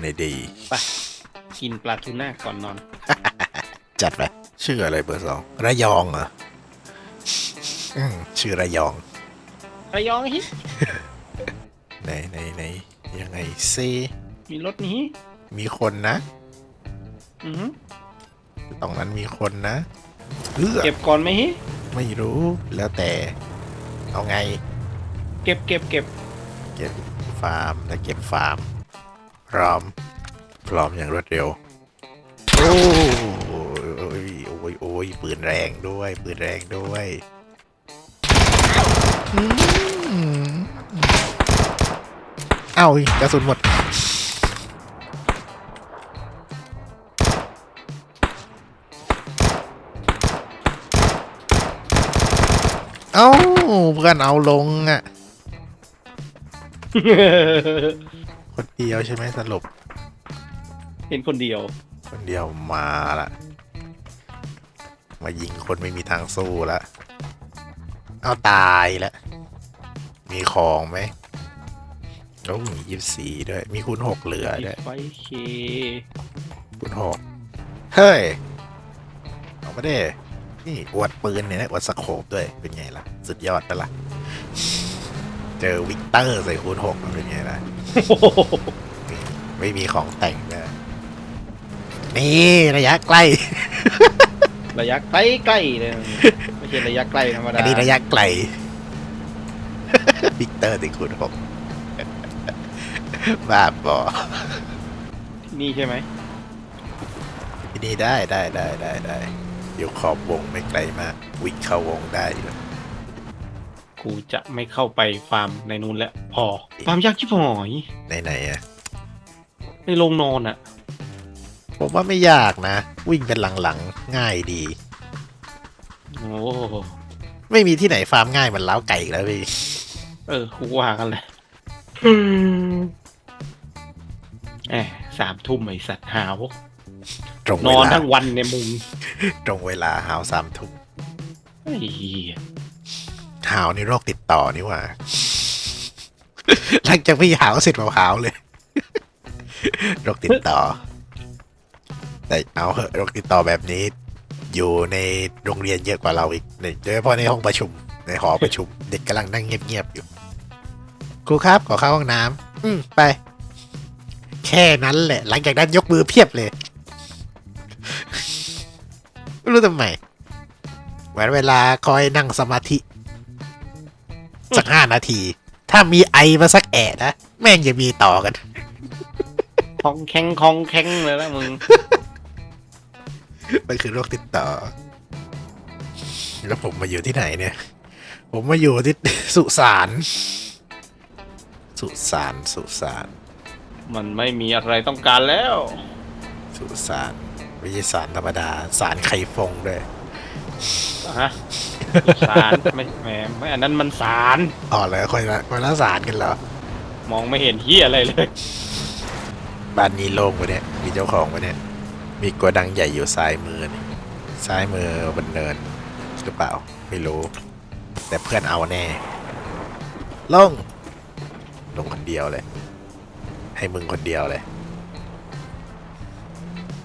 ไหนดีไปกินปลาทูน่าก่อนนอน จัดไปชื่ออะไรเบอร์สองระยองเหรออืมชื่อระยอง ระยองฮิไหนไหนไหนยังไงซิมีรถนี้มีคนนะ อือหือตรงนั้นมีคนนะเอื้อเก็บก่อนไหมฮิไม่รู้แล้วแต่ เอาไง เก็บเก็บเก็บ เก็บฟาร์มและเก็บฟาร์ม พร้อม พร้อมอย่างรวดเร็ว โอ้ยโอ้ยโอ้ยปืนแรงด้วย ปืนแรงด้วยเอ้ากระสุนหมดเอ้าเพื่อนเอาลงอะ คนเดียวใช่ไหมสรุป เห็นคนเดียวคนเดียวมาละ มายิงคนไม่มีทางสู้ละเอาตายละ มีของไหมโอ้มียี่สี่ด้วย มีคูณหกเหลือด้วยไฟเคคูณหกเฮ้ยเอามาได้นี่อวดปืนเนี่ยนะอวดสโคปด้วยเป็นไงล่ะ สุดยอดปะล่ะ เจอวิกเตอร์ใส่คูณหกมันเป็นไงล่ะโอ้โหไม่มีของแต่งเลยนี่ระยะใกล้ ระยะใกล้ใกล้ๆเลยไม่ใช่ระยะใกล้ธรรมดาอันนี้ระยะไกลวิกเตอร์ติคุณผมบ้าบอที่นี่ใช่ไหมที่นี่ได้ได้ได้ได้ได้เดี๋ยวขอบวงไม่ไกลมาก วิ่งเข้าวงได้อยู่ กูจะไม่เข้าไปฟาร์มในนู้นแล้วพอฟาร์มยากชิบหอยไหนไหนๆอะในโรงนอนอะผมว่าไม่ยากนะ วิ่งเป็นหลังๆ ง่ายดี โอ้ไม่มีที่ไหนฟาร์มง่ายเหมือนเล้าไก่อีกแล้วพี่ เออกูว่ากันเลยแหมสามทุ่มไอสัตว์หาว ตรงนเวอนลาทั้งวันในมุงตรงเวลาหาวสามทุ่มไอ้เหี้ย หาวในโรคติดต่อนี่ว่า หลังจากพี่หาวเสร็จเปล่าหาวเลย โรคติดต่อ แต่เอาเหอะโรคติดต่อแบบนี้ อยู่ในโรงเรียนเยอะกว่าเราอีกโดยเฉพาะในห้องประชุม ในหอประชุม เด็กกำลังนั่งเงียบๆอยู่ครูครับขอเข้าห้องน้ำอืมไป แค่นั้นแหละ หลังจากนั้นยกมือเพียบเลยไม่รู้ทำไมเหมือนเวลาคอยนั่งสมาธิ สักห้านาที ถ้ามีไอมาสักแอะนะ แม่งจะมีต่อกัน คองแข็งคองแข็งเลยนะมึง มันคือโรคติดต่อ แล้วผมมาอยู่ที่ไหนเนี่ย ผมมาอยู่ที่ สุสาน สุสาน สุสาน มันไม่มีอะไรต้องการแล้ว สุสานไม่ใช่สารธรรมดา สารไข่ฟงด้วย ฮะสารไม่แหมไม่อันนั้นมันสารอ๋อเลยคนละคนละสารกันเหรอ มองไม่เห็นเฮียอะไรเลย บ้านนี้โล่งปะเนี่ย มีเจ้าของปะเนี่ย มีโกดังใหญ่อยู่ซ้ายมือนี่ซ้ายมือบนเนินหรือเปล่า ไม่รู้ แต่เพื่อนเอาแน่ลงลงคนเดียวเลย ให้มึงคนเดียวเลย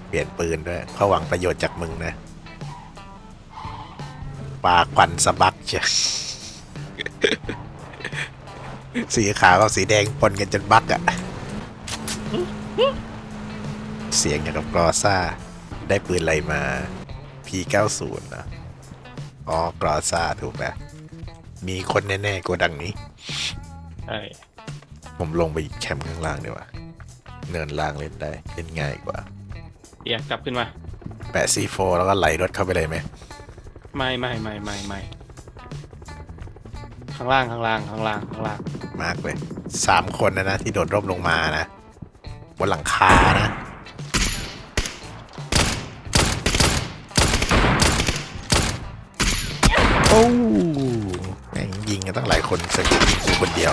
เปลี่ยนปืนด้วยเขาหวังประโยชน์จากมึงนะ ปาควันสะบักเชียสีขาวกับสีแดงปนกันจนบักอะเสียงอย่างกับกรอซ่า ได้ปืนอะไรมา P90 นะอ๋อกรอซ่าถูกแล้วมีคนแน่ๆโกดังนี้ใช่ผมลงไปแคมป์ข้างล่างดีกว่า เนินล่างเล่นได้ เล่นง่ายกว่า เดี๋ยวกลับขึ้นมา แปะ C4 แล้วก็ไหลรถเข้าไปเลยไหม ไม่ไม่ไม่ไม่ไม่ข้างล่างข้างล่างข้างล่างข้างล่างมากเลยสามคนนะนะที่โดดร่มลงมานะ บนหลังคานะโอ้แม่งยิงกันตั้งหลายคนเสร็จกูคนเดียว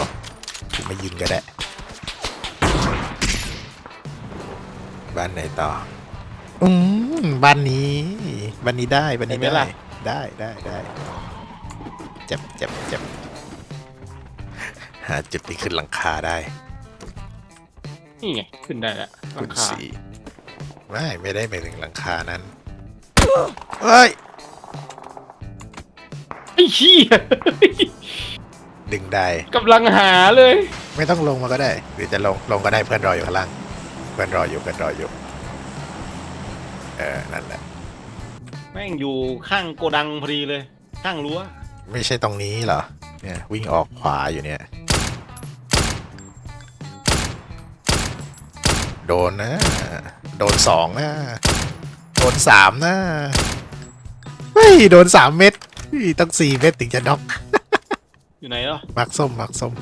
กูไม่ยิงก็ได้ บ้านไหนต่อ อืมบ้านนี้ บ้านนี้ได้ บ้านนี้ได้ ได้ได้ได้เจ็บเจ็บเจ็บหาจุดที่ขึ้นหลังคาได้นี่ไงขึ้นได้แล้วหลัคุงณคาสีไม่ไม่ได้ไปถึงหลังคานั้นเฮ้ยไอ้เหี้ย ดึงได้กำลังหาเลย ไม่ต้องลงมาก็ได้หรือจะลงลงก็ได้เพื่อนรออยู่ข้างล่างเพื่อนรออยู่เพื่อนรออยู่เออนั่นแหละ แม่งอยู่ข้างโกดังพอดีเลย ข้างรั้ว ไม่ใช่ตรงนี้เหรอ เนี่ยวิ่งออกขวาอยู่เนี่ย โดนนะ โดนสองนะ โดนสามนะ เฮ้ย โดนสามเม็ดเฮ้ยต้องสี่เม็ดถึงจะน็อก อยู่ไหนเหรอมักส้มมักส้ม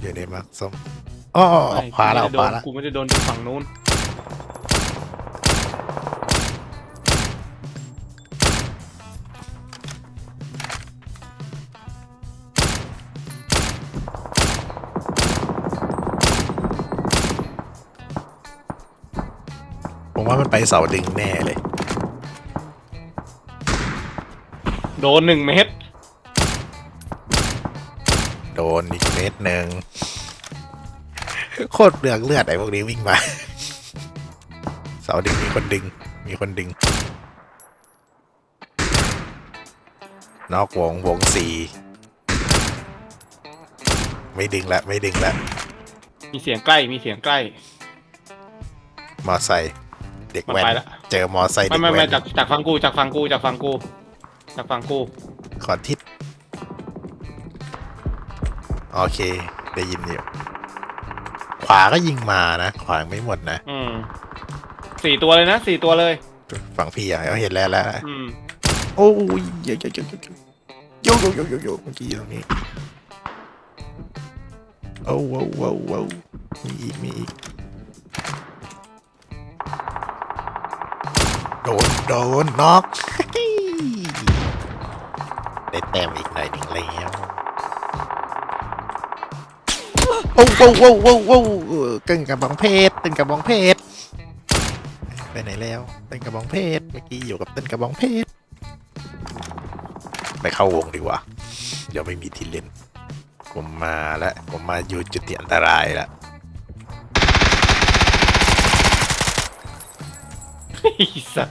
อยู่ในมักส้มอ๋อออกขวาแล้วออกขวาแล้ว กูไม่ได้โดนกูไม่ได้โดนฝั่งนู้น ว่ามันไปเสาดึงแน่เลย โดนหนึ่งเม็ดโดนอีกเม็ดหนึ่งโคตรเลือกเลือดไอ้พวกนี้วิ่งมา เสาดึงมีคนดึง มีคนดึง นอกวงวงสี่ไม่ดึงละไม่ดึงละมีเสียงใกล้มีเสียงใกล้ มอไซค์เด็กมันแว้นไปละ เจอมอไซค์ไม่เด็กไม่แว้ไม่นจากจากฟังกูจากฟังกูจากฟังกูจากฟังกูขอทิศโอเค ได้ยินอยู่ขวาก็ยิงมานะขวาไม่หมดนะอืมสี่ตัวเลยนะสี่ตัวเลย ฝั่งพี่อะเขาเห็นแล้วแล้วอืมโอ้ยเยอะเยอะเยอะเยอะโยโยโยโยโยเมื่อกี้อยู่ตรงนี้โอ้ว้าวว้าวว้าวมีอีกมีอีก โดน โดนน็อกได้แต้มอีกหน่อยหนึ่งแล้วโอ้โว้วโว้วโว้วโว้วเออตึงกับบองเพชรตึงกับบองเพชรไปไหนแล้วตึงกับบองเพชรเมื่อกี้อยู่กับตึงกับบองเพชรไปเข้าวงดีกว่าเดี๋ยวไม่มีที่เล่นผมมาแล้วผมมาอยู่จุดที่อันตรายแล้ว ไอ้สัส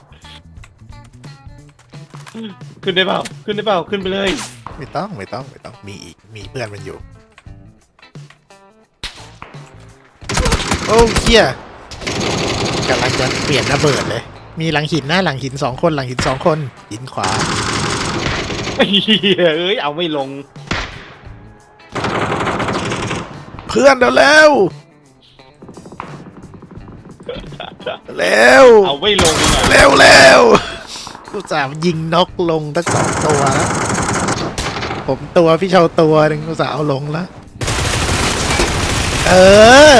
ขึ้นได้เปล่า ขึ้นได้เปล่า ขึ้นไปเลย ไม่ต้องไม่ต้องไม่ต้องมีอีกมีเพื่อนมันอยู่ โอ้เฮียกำลังจะเปลี่ยนระเบิดเลย มีหลังหินหน้าหลังหินสองคนหลังหินสองคนหินขวาไอ้เหี้ยเอ้ย เอาไม่ลง เพื่อนเร็วเร็ว เร็วเอาไม่ลงอะเร็วเร็วกูสามยิงนกลงตั้งสองตัวแล้วผมตัวพี่เชาตัวหนึ่งกูสาวเอาลงแล้วเออ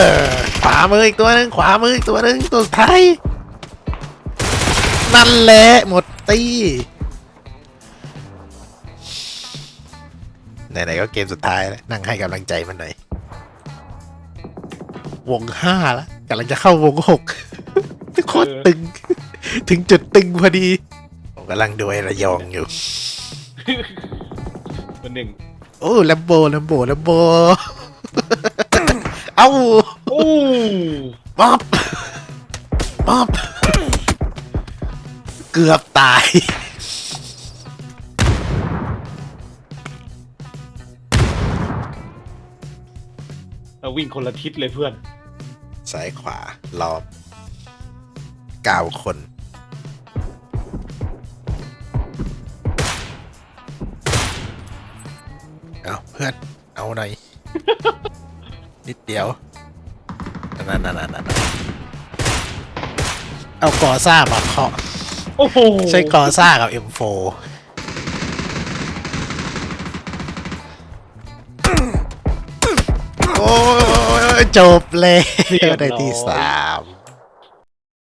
ขวามืออีกตัวหนึ่งขวามืออีกตัวหนึ่งตัวสุดท้ายนั่นแหละหมดตีไหนๆก็เกมสุดท้ายแล้วนั่งให้กำลังใจมันหน่อยวงห้าแล้วกำลังจะเข้าวงหกโค ตรตึง ถึงจุดตึงพอดีผมกำลังดูไอ้ระยองอยู่ตัวหนึ่งโอ้แลมโบแลมโบแลมโบ เอ้าโอ้ป๊อบป๊อบเกือบตาย เราวิ่งคนละทิศเลยเพื่อน ซ้ายขวารอบ เก้าคน เอาเพื่อน เอาหน่อย นิดเดียวนั่นนั่นนั่นนั่นเอากอซ่ามาเคาะโอ้โหใช้กอซ่ากับ M4 โอ้ยจบเลยได้ที่สาม